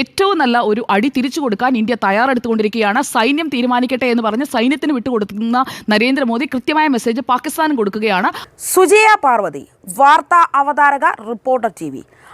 ഏറ്റവും നല്ല ഒരു അടി തിരിച്ചു കൊടുക്കാൻ ഇന്ത്യ തയ്യാറെടുത്തുകൊണ്ടിരിക്കുകയാണ്. സൈന്യം തീരുമാനിക്കട്ടെ എന്ന് പറഞ്ഞ് സൈന്യത്തിന് വിട്ടുകൊടുക്കുന്ന നരേന്ദ്രമോദി കൃത്യമായ മെസ്സേജ് പാകിസ്ഥാനും കൊടുക്കുകയാണ്. സുജയ പാർവതി വാർത്താ അവതാരക റിപ്പോർട്ടർ ടി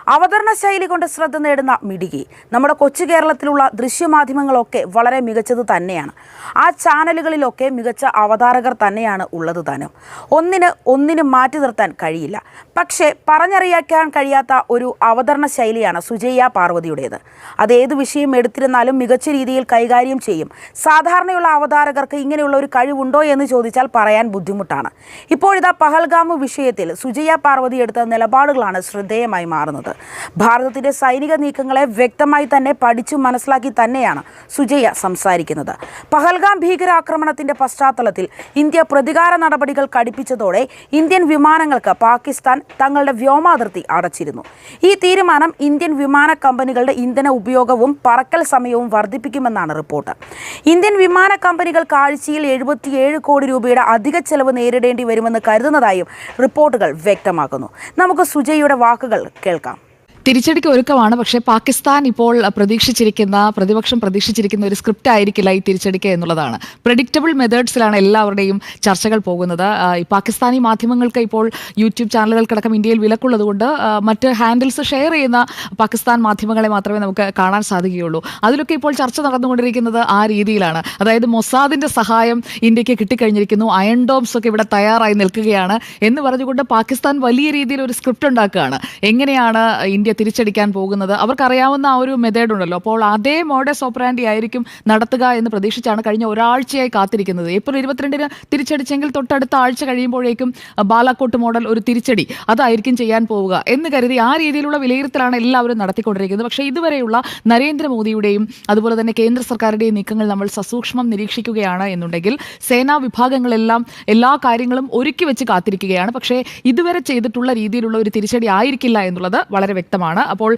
അവതരണ ശൈലി കൊണ്ട് ശ്രദ്ധ നേടുന്ന മിടുകി. നമ്മുടെ കൊച്ചു കേരളത്തിലുള്ള ദൃശ്യമാധ്യമങ്ങളൊക്കെ വളരെ മികച്ചത് തന്നെയാണ്. ആ ചാനലുകളിലൊക്കെ മികച്ച അവതാരകർ തന്നെയാണ് ഉള്ളത് താനും. ഒന്നിന് ഒന്നിന് മാറ്റി നിർത്താൻ കഴിയില്ല. പക്ഷേ പറഞ്ഞറിയിക്കാൻ കഴിയാത്ത ഒരു അവതരണ ശൈലിയാണ് സുജയ്യ പാർവതിയുടേത്. അത് ഏത് വിഷയം എടുത്തിരുന്നാലും മികച്ച രീതിയിൽ കൈകാര്യം ചെയ്യും. സാധാരണയുള്ള അവതാരകർക്ക് ഇങ്ങനെയുള്ള ഒരു കഴിവുണ്ടോ എന്ന് ചോദിച്ചാൽ പറയാൻ ബുദ്ധിമുട്ടാണ്. ഇപ്പോഴിതാ പഹൽഗാമ് വിഷയത്തിൽ സുജയ പാർവതി എടുത്ത നിലപാടുകളാണ് ശ്രദ്ധേയമായി മാറുന്നത്. ഭാരതത്തിന്റെ സൈനിക നീക്കങ്ങളെ വ്യക്തമായി തന്നെ പഠിച്ചു മനസ്സിലാക്കി തന്നെയാണ് സുജയ സംസാരിക്കുന്നത്. പഹൽഗാം ഭീകരാക്രമണത്തിന്റെ പശ്ചാത്തലത്തിൽ ഇന്ത്യ പ്രതികാര നടപടികൾ കടുപ്പിച്ചതോടെ ഇന്ത്യൻ വിമാനങ്ങൾക്ക് പാകിസ്ഥാൻ തങ്ങളുടെ വ്യോമാതിർത്തി അടച്ചിരുന്നു. ഈ തീരുമാനം ഇന്ത്യൻ വിമാന കമ്പനികളുടെ ഇന്ധന ഉപയോഗവും പറക്കൽ സമയവും വർദ്ധിപ്പിക്കുമെന്നാണ് റിപ്പോർട്ട്. ഇന്ത്യൻ വിമാന കമ്പനികൾ കാഴ്ചയിൽ എഴുപത്തിയേഴ് കോടി രൂപയുടെ അധിക ചെലവ് നേരിടേണ്ടി വരുമെന്ന് കരുതുന്നതായും റിപ്പോർട്ടുകൾ വ്യക്തമാക്കുന്നു. നമുക്ക് സുജയുടെ വാക്കുകൾ കേൾക്കാം. തിരിച്ചടിക്ക് ഒരുക്കമാണ്. പക്ഷേ പാകിസ്ഥാൻ ഇപ്പോൾ പ്രതീക്ഷിച്ചിരിക്കുന്ന പ്രതിപക്ഷം പ്രതീക്ഷിച്ചിരിക്കുന്ന ഒരു സ്ക്രിപ്റ്റ് ആയിരിക്കില്ല ഈ തിരിച്ചടിക്ക് എന്നുള്ളതാണ്. പ്രഡിക്റ്റബിൾ മെത്തേഡ്സിലാണ് എല്ലാവരുടെയും ചർച്ചകൾ പോകുന്നത്. പാകിസ്ഥാനി മാധ്യമങ്ങൾക്ക് ഇപ്പോൾ യൂട്യൂബ് ചാനലുകൾക്കടക്കം ഇന്ത്യയിൽ വിലക്കുള്ളതുകൊണ്ട് മറ്റ് ഹാൻഡിൽസ് ഷെയർ ചെയ്യുന്ന പാകിസ്ഥാൻ മാധ്യമങ്ങളെ മാത്രമേ നമുക്ക് കാണാൻ സാധിക്കുകയുള്ളൂ. അതിലൊക്കെ ഇപ്പോൾ ചർച്ച നടന്നുകൊണ്ടിരിക്കുന്നത് ആ രീതിയിലാണ്. അതായത് മൊസാദിന്റെ സഹായം ഇന്ത്യയ്ക്ക് കിട്ടിക്കഴിഞ്ഞിരിക്കുന്നു. അയൺ ഡോംസ് ഒക്കെ ഇവിടെ തയ്യാറായി നിൽക്കുകയാണ് എന്ന് പറഞ്ഞുകൊണ്ട് പാകിസ്ഥാൻ വലിയ രീതിയിൽ ഒരു സ്ക്രിപ്റ്റ് ഉണ്ടാക്കുകയാണ്. എങ്ങനെയാണ് ഇന്ത്യ തിരിച്ചടിക്കാൻ പോകുന്നത്. അവർക്കറിയാവുന്ന ആ ഒരു മെത്തേഡ് ഉണ്ടല്ലോ. അപ്പോൾ അതേ മോഡസ് ഓപ്പറാൻഡി ആയിരിക്കും നടത്തുക എന്ന് പ്രതീക്ഷിച്ചാണ് കഴിഞ്ഞ ഒരാഴ്ചയായി കാത്തിരിക്കുന്നത്. ഏപ്രിൽ ഇരുപത്തിരണ്ടിന് തിരിച്ചടിച്ചെങ്കിൽ തൊട്ടടുത്ത ആഴ്ച കഴിയുമ്പോഴേക്കും ബാലാക്കോട്ട് മോഡൽ ഒരു തിരിച്ചടി അതായിരിക്കും ചെയ്യാൻ പോവുക എന്ന് കരുതി ആ രീതിയിലുള്ള വിലയിരുത്തലാണ് എല്ലാവരും നടത്തിക്കൊണ്ടിരിക്കുന്നത്. പക്ഷേ ഇതുവരെയുള്ള നരേന്ദ്രമോദിയുടെയും അതുപോലെ തന്നെ കേന്ദ്ര സർക്കാരുടെയും നീക്കങ്ങൾ നമ്മൾ സസൂക്ഷ്മം നിരീക്ഷിക്കുകയാണ് എന്നുണ്ടെങ്കിൽ സേനാ വിഭാഗങ്ങളെല്ലാം എല്ലാ കാര്യങ്ങളും ഒരുക്കി വെച്ച് കാത്തിരിക്കുകയാണ്. പക്ഷേ ഇതുവരെ ചെയ്തിട്ടുള്ള രീതിയിലുള്ള ഒരു തിരിച്ചടി ആയിരിക്കില്ല എന്നുള്ളത് വളരെ വ്യക്തമാണ്. അപ്പോൾ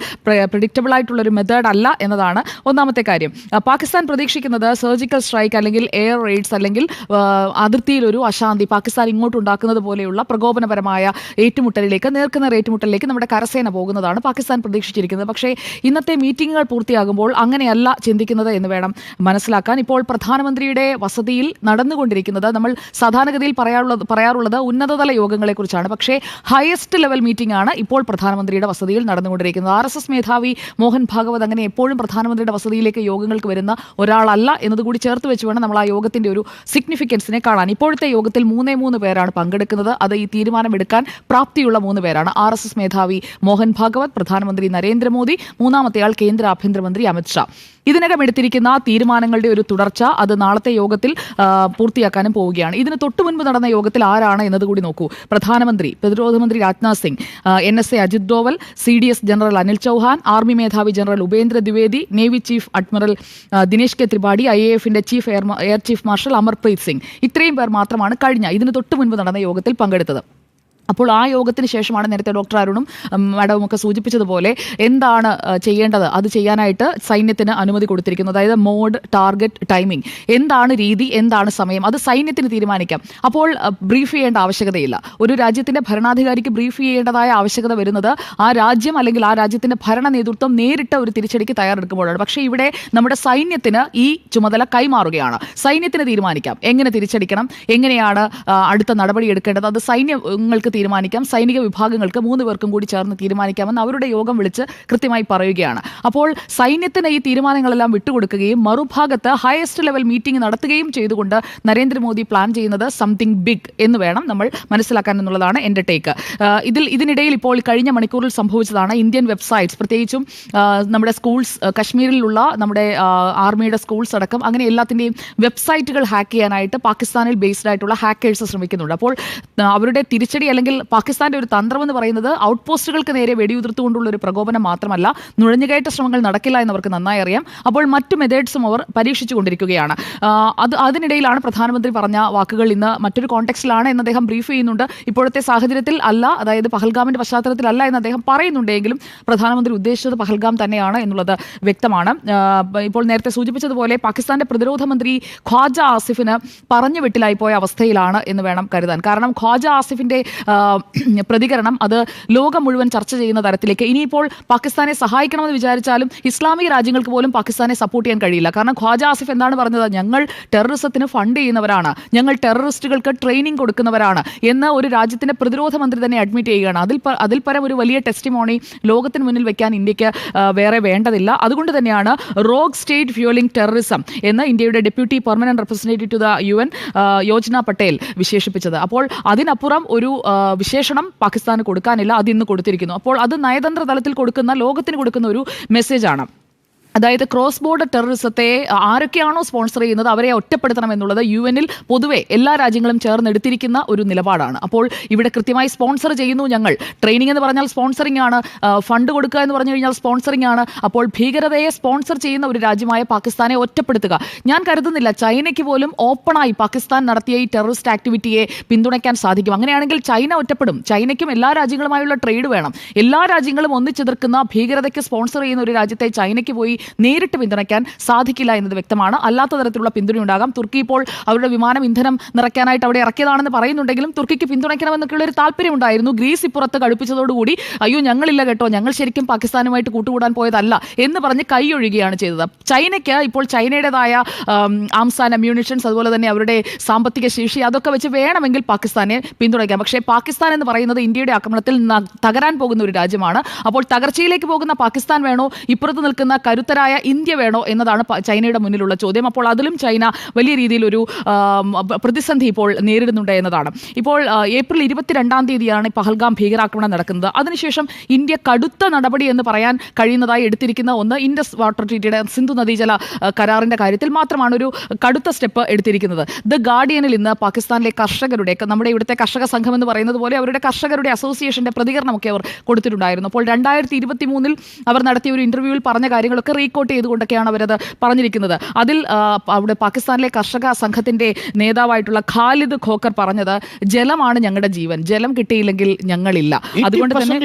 പ്രിഡിക്റ്റബിൾ ആയിട്ടുള്ള ഒരു മെത്തേഡ് അല്ല എന്നതാണ് ഒന്നാമത്തെ കാര്യം. പാകിസ്ഥാൻ പ്രതീക്ഷിക്കുന്നത് സർജിക്കൽ സ്ട്രൈക്ക് അല്ലെങ്കിൽ എയർ റെയ്ഡ്സ് അല്ലെങ്കിൽ അതിർത്തിയിൽ ഒരു അശാന്തി പാകിസ്ഥാൻ ഇങ്ങോട്ട് ഉണ്ടാക്കുന്നത് പോലെയുള്ള പ്രകോപനപരമായ ഏറ്റുമുട്ടലിലേക്ക് നേർക്കുന്ന ഏറ്റുമുട്ടലിലേക്ക് നമ്മുടെ കരസേന പോകുന്നതാണ് പാകിസ്ഥാൻ പ്രതീക്ഷിച്ചിരിക്കുന്നത്. പക്ഷേ ഇന്നത്തെ മീറ്റിങ്ങുകൾ പൂർത്തിയാകുമ്പോൾ അങ്ങനെയല്ല ചിന്തിക്കുന്നത് എന്ന് വേണം മനസ്സിലാക്കാൻ. ഇപ്പോൾ പ്രധാനമന്ത്രിയുടെ വസതിയിൽ നടന്നുകൊണ്ടിരിക്കുന്നത് നമ്മൾ സാധാരണഗതിയിൽ പറയാറുള്ളത് പറയാറുള്ളത് ഉന്നതതല യോഗങ്ങളെക്കുറിച്ചാണ്. പക്ഷേ ഹയസ്റ്റ് ലെവൽ മീറ്റിംഗ് ആണ് ഇപ്പോൾ പ്രധാനമന്ത്രിയുടെ വസതിയിൽ നടന്നുകൊണ്ടിരിക്കുന്നത്. ആർ എസ് എസ് മേധാവി മോഹൻ ഭാഗവത് അങ്ങനെ എപ്പോഴും പ്രധാനമന്ത്രിയുടെ വസതിയിലേക്ക് യോഗങ്ങൾക്ക് വരുന്ന ഒരാളല്ല എന്നതുകൂടി ചേർത്ത് വെച്ച് വേണം നമ്മൾ ആ യോഗത്തിന്റെ ഒരു സിഗ്നിഫിക്കൻസിനെ കാണാൻ. ഇപ്പോഴത്തെ യോഗത്തിൽ മൂന്നേ മൂന്ന് പേരാണ് പങ്കെടുക്കുന്നത്. അത് ഈ തീരുമാനമെടുക്കാൻ പ്രാപ്തിയുള്ള മൂന്ന് പേരാണ്. ആർ എസ് എസ് മേധാവി മോഹൻ ഭാഗവത് പ്രധാനമന്ത്രി നരേന്ദ്രമോദി മൂന്നാമത്തെയാൾ കേന്ദ്ര ആഭ്യന്തരമന്ത്രി അമിത്ഷാ ഇതിനകം എടുത്തിരിക്കുന്ന തീരുമാനങ്ങളുടെ ഒരു തുടർച്ച അത് നാളത്തെ യോഗത്തിൽ പൂർത്തിയാക്കാനും പോവുകയാണ്. ഇതിന് തൊട്ടു മുൻപ് നടന്ന യോഗത്തിൽ ആരാണ് എന്നതുകൂടി നോക്കൂ. പ്രധാനമന്ത്രി പ്രതിരോധ മന്ത്രി Rajnath Singh N S A Ajit Doval C D S general Anil Chauhan army മേധാവി general Upendra Dwivedi navy chief admiral Dinesh K Tripathi I A എഫിന്റെ chief air air chief marshal Amarpreet Singh. ഇത്രയും പേർ മാത്രമാണ് കഴിഞ്ഞ ഇതിന് തൊട്ടു മുൻപ് നടന്ന യോഗത്തിൽ പങ്കെടുത്തത്. അപ്പോൾ ആ യോഗത്തിന് ശേഷമാണ് നേരത്തെ ഡോക്ടർ അരുണും മാഡവും ഒക്കെ സൂചിപ്പിച്ചതുപോലെ എന്താണ് ചെയ്യേണ്ടത്? അത് ചെയ്യാനായിട്ട് സൈന്യത്തിന് അനുമതി കൊടുത്തിരിക്കുന്നത് അതായത് മോഡ് ടാർഗറ്റ് ടൈമിംഗ്. എന്താണ് രീതി? എന്താണ് സമയം? അത് സൈന്യത്തിന് തീരുമാനിക്കാം. അപ്പോൾ ബ്രീഫ് ചെയ്യേണ്ട ആവശ്യകതയില്ല. ഒരു രാജ്യത്തിന്റെ ഭരണാധികാരിക്ക് ബ്രീഫ് ചെയ്യേണ്ടതായ ആവശ്യകത വരുന്നത് ആ രാജ്യം അല്ലെങ്കിൽ ആ രാജ്യത്തിന്റെ ഭരണ നേതൃത്വം നേരിട്ട് ഒരു തിരിച്ചടിക്ക് തയ്യാറെടുക്കുമ്പോഴാണ്. പക്ഷേ ഇവിടെ നമ്മുടെ സൈന്യത്തിന് ഈ ചുമതല കൈമാറുകയാണ്. സൈന്യത്തിന് തീരുമാനിക്കാം. എങ്ങനെ തിരിച്ചടിക്കണം? എങ്ങനെയാണ് അടുത്ത നടപടി എടുക്കേണ്ടത്? അത് സൈന്യങ്ങൾക്ക് തീരുമാനിക്കാം. സൈനിക വിഭാഗങ്ങൾക്ക് മൂന്ന് പേർക്കും കൂടി ചേർന്ന് തീരുമാനിക്കാമെന്ന് അവരുടെ യോഗം വിളിച്ച് കൃത്യമായി പറയുകയാണ്. അപ്പോൾ സൈന്യത്തിന് ഈ തീരുമാനങ്ങളെല്ലാം വിട്ടുകൊടുക്കുകയും മറുഭാഗത്ത് ഹയസ്റ്റ് ലെവൽ മീറ്റിംഗ് നടത്തുകയും ചെയ്തുകൊണ്ട് നരേന്ദ്രമോദി പ്ലാൻ ചെയ്യുന്നത് സംതിങ് ബിഗ് എന്ന് വേണം നമ്മൾ മനസ്സിലാക്കാൻ എന്നുള്ളതാണ് എന്റെ ടേക്ക് ഇതിൽ ഇതിനിടയിൽ ഇപ്പോൾ കഴിഞ്ഞ മണിക്കൂറിൽ സംഭവിച്ചതാണ് ഇന്ത്യൻ വെബ്സൈറ്റ്സ് പ്രത്യേകിച്ചും നമ്മുടെ സ്കൂൾസ് കശ്മീരിലുള്ള നമ്മുടെ ആർമിയുടെ സ്കൂൾസ് അടക്കം അങ്ങനെ എല്ലാത്തിന്റെയും വെബ്സൈറ്റുകൾ ഹാക്ക് ചെയ്യാനായിട്ട് പാകിസ്ഥാനിൽ ബേസ്ഡ് ആയിട്ടുള്ള ഹാക്കേഴ്സ് ശ്രമിക്കുന്നുണ്ട്. അപ്പോൾ അവരുടെ തിരിച്ചടി അല്ലെങ്കിൽ പാകിസ്ഥാന്റെ ഒരു തന്ത്രം എന്ന് പറയുന്നത് ഔട്ട് പോസ്റ്റുകൾക്ക് നേരെ വെടിയുതിർത്തുകൊണ്ടുള്ള ഒരു പ്രകോപനം മാത്രമല്ല നുഴഞ്ഞുകയറ്റ ശ്രമങ്ങൾ നടക്കില്ല എന്ന് അവർക്ക് നന്നായി അറിയാം. അപ്പോൾ മറ്റു മെത്തേഡ്സും അവർ പരീക്ഷിച്ചു കൊണ്ടിരിക്കുകയാണ് അത് അതിനിടയിലാണ് പ്രധാനമന്ത്രി പറഞ്ഞ വാക്കുകൾ ഇന്ന് മറ്റൊരു കോണ്ടെക്സ്റ്റിലാണ് എന്ന് അദ്ദേഹം ബ്രീഫ് ചെയ്യുന്നുണ്ട്. ഇപ്പോഴത്തെ സാഹചര്യത്തിൽ അല്ല അതായത് പഹൽഗാമിന്റെ പശ്ചാത്തലത്തിലല്ല എന്ന് അദ്ദേഹം പറയുന്നുണ്ടെങ്കിലും പ്രധാനമന്ത്രി ഉദ്ദേശിച്ചത് പഹൽഗാം തന്നെയാണ് എന്നുള്ളത് വ്യക്തമാണ്. ഇപ്പോൾ നേരത്തെ സൂചിപ്പിച്ചതുപോലെ പാകിസ്ഥാന്റെ പ്രതിരോധ മന്ത്രി ഖ്വാജ ആസിഫിന് പറഞ്ഞു വിട്ടിലായി പോയ അവസ്ഥയിലാണ് എന്ന് വേണം കരുതാൻ. കാരണം ഖ്വാജ ആസിഫിന്റെ പ്രതികരണം അത് ലോകം മുഴുവൻ ചർച്ച ചെയ്യുന്ന തരത്തിലേക്ക്. ഇനിയിപ്പോൾ പാകിസ്ഥാനെ സഹായിക്കണമെന്ന് വിചാരിച്ചാലും ഇസ്ലാമിക രാജ്യങ്ങൾക്ക് പോലും പാകിസ്ഥാനെ സപ്പോർട്ട് ചെയ്യാൻ കഴിയില്ല. കാരണം ഖ്വാജ ആസിഫ് എന്താണ് പറഞ്ഞത്? ഞങ്ങൾ ടെററിസത്തിന് ഫണ്ട് ചെയ്യുന്നവരാണ്. ഞങ്ങൾ ടെററിസ്റ്റുകൾക്ക് ട്രെയിനിങ് കൊടുക്കുന്നവരാണ് എന്ന് ഒരു രാജ്യത്തിന്റെ പ്രതിരോധ മന്ത്രി തന്നെ അഡ്മിറ്റ് ചെയ്യുകയാണ്. അതിൽ അതിൽ പരം ഒരു വലിയ ടെസ്റ്റിമോണി ലോകത്തിന് മുന്നിൽ വെക്കാൻ ഇന്ത്യയ്ക്ക് വേറെ വേണ്ടതില്ല. അതുകൊണ്ട് തന്നെയാണ് റോഗ് സ്റ്റേറ്റ് ഫ്യൂലിംഗ് ടെററിസം എന്ന് ഇന്ത്യയുടെ deputy permanent representative to the U N Yojana Patel വിശേഷിപ്പിച്ചത്. അപ്പോൾ അതിനപ്പുറം ഒരു വിശേഷണം പാകിസ്ഥാന് കൊടുക്കാനില്ല അത് ഇന്ന് കൊടുത്തിരിക്കുന്നു. അപ്പോൾ അത് നയതന്ത്ര തലത്തിൽ കൊടുക്കുന്ന ലോകത്തിന് കൊടുക്കുന്ന ഒരു മെസ്സേജാണ് അതായത് ക്രോസ് ബോർഡർ ടെററിസത്തെ ആരൊക്കെയാണോ സ്പോൺസർ ചെയ്യുന്നത് അവരെ ഒറ്റപ്പെടുത്തണം എന്നുള്ളത് യു എനിൽ പൊതുവെ എല്ലാ രാജ്യങ്ങളും ചേർന്നെടുത്തിരിക്കുന്ന ഒരു നിലപാടാണ്. അപ്പോൾ ഇവിടെ കൃത്യമായി സ്പോൺസർ ചെയ്യുന്നു ഞങ്ങൾ. ട്രെയിനിങ് എന്ന് പറഞ്ഞാൽ സ്പോൺസറിംഗ് ആണ്. ഫണ്ട് കൊടുക്കുക എന്ന് പറഞ്ഞു കഴിഞ്ഞാൽ സ്പോൺസറിംഗ് ആണ്. അപ്പോൾ ഭീകരതയെ സ്പോൺസർ ചെയ്യുന്ന ഒരു രാജ്യമായ പാകിസ്ഥാനെ ഒറ്റപ്പെടുത്തുക. ഞാൻ കരുതുന്നില്ല ചൈനയ്ക്ക് പോലും ഓപ്പണായി പാകിസ്ഥാൻ നടത്തിയ ഈ ടെററിസ്റ്റ് ആക്ടിവിറ്റിയെ പിന്തുണയ്ക്കാൻ സാധിക്കും. അങ്ങനെയാണെങ്കിൽ ചൈന ഒറ്റപ്പെടും. ചൈനയ്ക്കും എല്ലാ രാജ്യങ്ങളുമായുള്ള ട്രേഡ് വേണം. എല്ലാ രാജ്യങ്ങളും ഒന്നിച്ചെതിർക്കുന്ന ഭീകരതയ്ക്ക് സ്പോൺസർ ചെയ്യുന്ന ഒരു രാജ്യത്തെ ചൈനയ്ക്ക് പോയി നേരിട്ട് പിന്തുണയ്ക്കാൻ സാധിക്കില്ല എന്നത് വ്യക്തമാണ്. അല്ലാത്ത തരത്തിലുള്ള പിന്തുണയുണ്ടാകാം. തുർക്കി ഇപ്പോൾ അവരുടെ വിമാനം ഇന്ധനം നിറയ്ക്കാനായിട്ട് അവിടെ ഇറക്കിയതാണെന്ന് പറയുന്നുണ്ടെങ്കിലും തുർക്കിക്ക് പിന്തുണയ്ക്കണമെന്നൊക്കെയുള്ള ഒരു താല്പര്യമുണ്ടായിരുന്നു. ഗ്രീസ് ഇപ്പുറത്ത് കടുപ്പിച്ചതോടുകൂടി അയ്യോ ഞങ്ങളില്ല കേട്ടോ. ഞങ്ങൾ ശരിക്കും പാകിസ്ഥാനുമായിട്ട് കൂട്ടുകൂടാൻ പോയതല്ല എന്ന് പറഞ്ഞ് കൈയൊഴുകയാണ് ചെയ്തത്. ചൈനയ്ക്ക് ഇപ്പോൾ ചൈനയുടേതായ ആംസാൻ അമ്യൂണിഷൻസ് അതുപോലെ തന്നെ അവരുടെ സാമ്പത്തിക ശേഷി അതൊക്കെ വെച്ച് വേണമെങ്കിൽ പാകിസ്ഥാനെ പിന്തുണയ്ക്കാം. പക്ഷേ പാകിസ്ഥാൻ എന്ന് പറയുന്നത് ഇന്ത്യയുടെ ആക്രമണത്തിൽ തകരാൻ പോകുന്ന ഒരു രാജ്യമാണ്. അപ്പോൾ തകർച്ചയിലേക്ക് പോകുന്ന പാകിസ്ഥാൻ വേണോ? ഇപ്പുറത്ത് നിൽക്കുന്ന കരുത്തരായ ഇന്ത്യ വേണോ എന്നതാണ് ചൈനയുടെ മുന്നിലുള്ള ചോദ്യം. അപ്പോൾ അതിലും ചൈന വലിയ രീതിയിൽ ഒരു പ്രതിസന്ധി ഇപ്പോൾ നേരിടുന്നുണ്ട് എന്നതാണ്. ഇപ്പോൾ ഏപ്രിൽ ഇരുപത്തിരണ്ടാം തീയതിയാണ് പഹൽഗാം ഭീകരാക്രമണം നടക്കുന്നത്. അതിനുശേഷം ഇന്ത്യ കടുത്ത നടപടി എന്ന് പറയാൻ കഴിയുന്നതായി എടുത്തിരിക്കുന്ന ഒന്ന് ഇൻഡസ് വാട്ടർ ട്രീറ്റിയുടെ സിന്ധു നദീജല കരാറിന്റെ കാര്യത്തിൽ മാത്രമാണ് ഒരു കടുത്ത സ്റ്റെപ്പ് എടുത്തിരിക്കുന്നത്. ദ ഗാർഡിയനിൽ ഇന്ന് പാകിസ്ഥാനിലെ കർഷകരുടെ നമ്മുടെ ഇവിടുത്തെ കർഷക സംഘം എന്ന് പറയുന്നത് പോലെ അവരുടെ കർഷകരുടെ അസോസിയേഷന്റെ പ്രതികരണമൊക്കെ അവർ കൊടുത്തിട്ടുണ്ടായിരുന്നു. അപ്പോൾ രണ്ടായിരത്തി ഇരുപത്തി മൂന്നിൽ അവർ നടത്തിയ ഒരു ഇന്റർവ്യൂവിൽ പറഞ്ഞ കാര്യങ്ങളൊക്കെ റീകോട്ട് ചെയ്തുകൊണ്ടൊക്കെയാണ് അവരത് പറഞ്ഞിരിക്കുന്നത്. അതിൽ അവിടെ പാകിസ്ഥാനിലെ കർഷക സംഘത്തിന്റെ നേതാവായിട്ടുള്ള ഖാലിദ് ഖോക്കർ പറഞ്ഞത് ജലമാണ് ഞങ്ങളുടെ ജീവൻ. ജലം കിട്ടിയില്ലെങ്കിൽ ഞങ്ങളില്ല. അതുകൊണ്ട് തന്നെ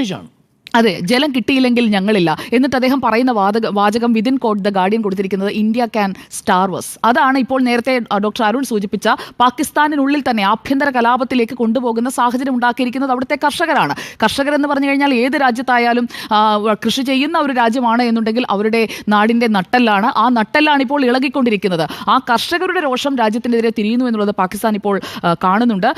അതെ ജലം കിട്ടിയില്ലെങ്കിൽ ഞങ്ങളില്ല. എന്നിട്ട് അദ്ദേഹം പറയുന്ന വാതക വാചകം വിതിൻ കോട്ട് ദ ഗാർഡിയൻ കൊടുത്തിരിക്കുന്നത് ഇന്ത്യ ക്യാൻ സ്റ്റാർവസ് അതാണ് ഇപ്പോൾ നേരത്തെ ഡോക്ടർ അരുൺ സൂചിപ്പിച്ച പാകിസ്ഥാനിനുള്ളിൽ തന്നെ ആഭ്യന്തര കലാപത്തിലേക്ക് കൊണ്ടുപോകുന്ന സാഹചര്യം ഉണ്ടാക്കിയിരിക്കുന്നത് അവിടുത്തെ കർഷകരാണ്. കർഷകർ എന്ന് പറഞ്ഞു കഴിഞ്ഞാൽ ഏത് രാജ്യത്തായാലും കൃഷി ചെയ്യുന്ന ഒരു രാജ്യമാണ് എന്നുണ്ടെങ്കിൽ അവരുടെ നാടിന്റെ നട്ടെല്ലാണ്. ആ നട്ടെല്ലാണ് ഇപ്പോൾ ഇളകിക്കൊണ്ടിരിക്കുന്നത്. ആ കർഷകരുടെ രോഷം രാജ്യത്തിനെതിരെ തിരിയുന്നു എന്നുള്ളത് പാകിസ്ഥാൻ ഇപ്പോൾ കാണുന്നുണ്ട്.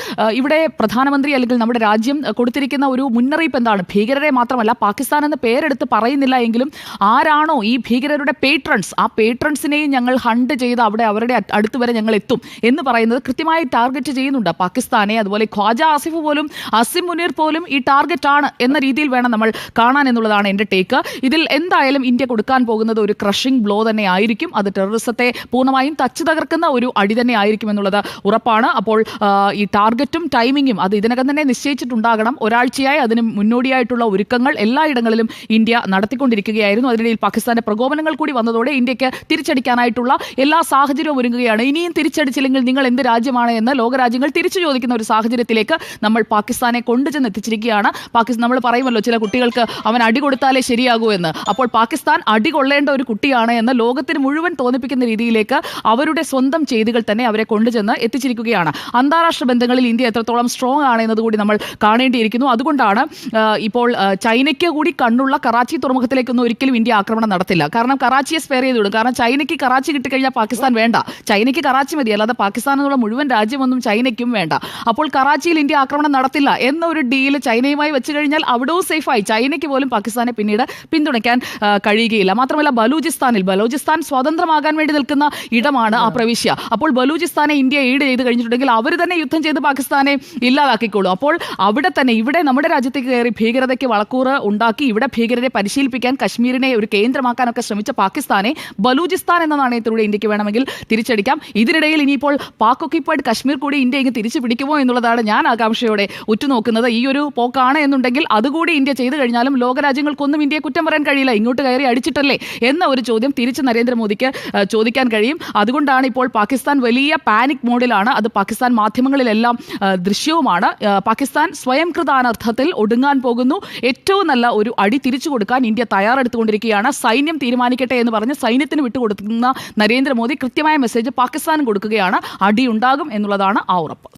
ഇവിടെ പ്രധാനമന്ത്രി അല്ലെങ്കിൽ നമ്മുടെ രാജ്യം കൊടുത്തിരിക്കുന്ന ഒരു മുന്നറിയിപ്പ് എന്താണ്? ഭീകരരെ മാത്രമല്ല പാകിസ്ഥാൻ എന്ന പേരെടുത്ത് പറയുന്നില്ല എങ്കിലും ആരാണോ ഈ ഭീകരരുടെ പേട്രൺസ് ആ പേട്രൺസിനെയും ഞങ്ങൾ ഹണ്ട് ചെയ്ത് അവിടെ അവരുടെ അടുത്ത് വരെ ഞങ്ങൾ എത്തും എന്ന് പറയുന്നത് കൃത്യമായി ടാർഗറ്റ് ചെയ്യുന്നുണ്ട്. പാകിസ്ഥാനെ അതുപോലെ ഖ്വാജ ആസിഫ് പോലും അസിം മുനീർ പോലും ഈ ടാർഗറ്റ് ആണ് എന്ന രീതിയിൽ വേണം നമ്മൾ കാണാൻ എന്നുള്ളതാണ് എന്റെ ടേക്ക് ഇതിൽ എന്തായാലും ഇന്ത്യ കൊടുക്കാൻ പോകുന്നത് ഒരു ക്രഷിംഗ് ബ്ലോ തന്നെ ആയിരിക്കും അത് ടെററിസത്തെ പൂർണമായും തച്ചു തകർക്കുന്ന ഒരു അടി തന്നെ ആയിരിക്കും എന്നുള്ളത് ഉറപ്പാണ്. അപ്പോൾ ഈ ടാർഗറ്റും ടൈമിങ്ങും അത് ഇതിനകം തന്നെ നിശ്ചയിച്ചിട്ടുണ്ടാകണം. ഒരാഴ്ചയായി അതിന് മുന്നോടിയായിട്ടുള്ള ഒരുക്കങ്ങൾ എല്ലായിടങ്ങളിലും ഇന്ത്യ നടത്തിക്കൊണ്ടിരിക്കുകയായിരുന്നു. അതിനിടയിൽ പാകിസ്ഥാന്റെ പ്രകോപനങ്ങൾ കൂടി വന്നതോടെ ഇന്ത്യയ്ക്ക് തിരിച്ചടിക്കാനായിട്ടുള്ള എല്ലാ സാഹചര്യവും ഒരുങ്ങുകയാണ്. ഇനിയും തിരിച്ചടിച്ചില്ലെങ്കിൽ നിങ്ങൾ എന്ത് രാജ്യമാണ് എന്ന് ലോകരാജ്യങ്ങൾ തിരിച്ചു ചോദിക്കുന്ന ഒരു സാഹചര്യത്തിലേക്ക് നമ്മൾ പാകിസ്ഥാനെ കൊണ്ടുചെന്ന് എത്തിച്ചിരിക്കുകയാണ്. പാകിസ്ഥാൻ നമ്മൾ പറയുമല്ലോ ചില കുട്ടികൾക്ക് അവൻ അടി കൊടുത്താലേ ശരിയാകൂ എന്ന്. അപ്പോൾ പാകിസ്ഥാൻ അടി കൊള്ളേണ്ട ഒരു കുട്ടിയാണ് എന്ന് ലോകത്തിന് മുഴുവൻ തോന്നിപ്പിക്കുന്ന രീതിയിലേക്ക് അവരുടെ സ്വന്തം ചെയ്തികൾ തന്നെ അവരെ കൊണ്ടുചെന്ന് എത്തിച്ചിരിക്കുകയാണ്. അന്താരാഷ്ട്ര ബന്ധങ്ങളിൽ ഇന്ത്യ എത്രത്തോളം സ്ട്രോങ് ആണ് എന്നതുകൂടി നമ്മൾ കാണേണ്ടിയിരിക്കുന്നു. അതുകൊണ്ടാണ് ഇപ്പോൾ ആ, ചൈനയ്ക്ക് കൂടി കണ്ണുള്ള കറാച്ചി തുറമുഖത്തിലേക്കൊന്നും ഒരിക്കലും ഇന്ത്യ ആക്രമണം നടത്തില്ല. കാരണം കറാച്ചിയെ സ്പെയർ ചെയ്ത് വിടും കാരണം ചൈനയ്ക്ക് കറാച്ചി കിട്ടിക്കഴിഞ്ഞാൽ പാകിസ്ഥാൻ വേണ്ട. ചൈനയ്ക്ക് കറാച്ചി മതി. അല്ലാതെ പാകിസ്ഥാൻ എന്നുള്ള മുഴുവൻ രാജ്യമൊന്നും ചൈനയ്ക്കും വേണ്ട. അപ്പോൾ കറാച്ചിയിൽ ഇന്ത്യ ആക്രമണം നടത്തില്ല എന്നൊരു ഡീൽ ചൈനയുമായി വെച്ച് കഴിഞ്ഞാൽ അവിടവും സേഫായി ചൈനയ്ക്ക് പോലും പാകിസ്ഥാനെ പിന്നീട് പിന്തുണയ്ക്കാൻ കഴിയുകയില്ല. മാത്രമല്ല ബലൂചിസ്ഥാനിൽ ബലൂചിസ്ഥാൻ സ്വതന്ത്രമാകാൻ വേണ്ടി നിൽക്കുന്ന ഇടമാണ് ആ പ്രവിശ്യ. അപ്പോൾ ബലൂചിസ്ഥാനെ ഇന്ത്യ എയ്ഡ് ചെയ്ത് കഴിഞ്ഞിട്ടുണ്ടെങ്കിൽ അവർ തന്നെ യുദ്ധം ചെയ്ത് പാകിസ്ഥാനെ ഇല്ലാതാക്കിക്കോളൂ. അപ്പോൾ അവിടെ തന്നെ ഇവിടെ നമ്മുടെ രാജ്യത്തേക്ക് കയറി ഭീകരതയ്ക്ക് വളക്കൂറ് ഉണ്ടാക്കി ഇവിടെ ഭീകരരെ പരിശീലിപ്പിക്കാൻ കശ്മീരിനെ ഒരു കേന്ദ്രമാക്കാനൊക്കെ ശ്രമിച്ച പാകിസ്ഥാനെ ബലൂചിസ്ഥാൻ എന്ന നാണയത്തിലൂടെ ഇന്ത്യയ്ക്ക് വേണമെങ്കിൽ തിരിച്ചടിക്കാം. ഇതിനിടയിൽ ഇനിയിപ്പോൾ പാക് ഒക്യുപ്പൈഡ് കശ്മീർ കൂടി ഇന്ത്യ ഇങ്ങ് തിരിച്ചു പിടിക്കുമോ എന്നുള്ളതാണ് ഞാൻ ആകാംക്ഷയോടെ ഉറ്റുനോക്കുന്നത്. ഈ ഒരു പോക്കാണ് എന്നുണ്ടെങ്കിൽ അതുകൂടി ഇന്ത്യ ചെയ്തു കഴിഞ്ഞാലും ലോകരാജ്യങ്ങൾക്കൊന്നും ഇന്ത്യയെ കുറ്റം പറയാൻ കഴിയില്ല. ഇങ്ങോട്ട് കയറി അടിച്ചിട്ടല്ലേ എന്ന ഒരു ചോദ്യം തിരിച്ച് നരേന്ദ്രമോദിക്ക് ചോദിക്കാൻ കഴിയും. അതുകൊണ്ടാണ് ഇപ്പോൾ പാകിസ്ഥാൻ വലിയ പാനിക് മോഡിലാണ്. അത് പാകിസ്ഥാൻ മാധ്യമങ്ങളിലെല്ലാം ദൃശ്യവുമാണ്. പാകിസ്ഥാൻ സ്വയം കൃതാനർത്ഥത്തിൽ ഒടുങ്ങാൻ പോകുന്നു. ഏറ്റവും നല്ല ഒരു അടി തിരിച്ചു കൊടുക്കാൻ ഇന്ത്യ തയ്യാറെടുത്തുകൊണ്ടിരിക്കുകയാണ്. സൈന്യം തീരുമാനിക്കട്ടെ എന്ന് പറഞ്ഞ് സൈന്യത്തിന് വിട്ടുകൊടുക്കുന്ന നരേന്ദ്രമോദി കൃത്യമായ മെസ്സേജ് പാകിസ്ഥാനും കൊടുക്കുകയാണ്. അടിയുണ്ടാകും എന്നുള്ളതാണ് ആ ഉറപ്പ്.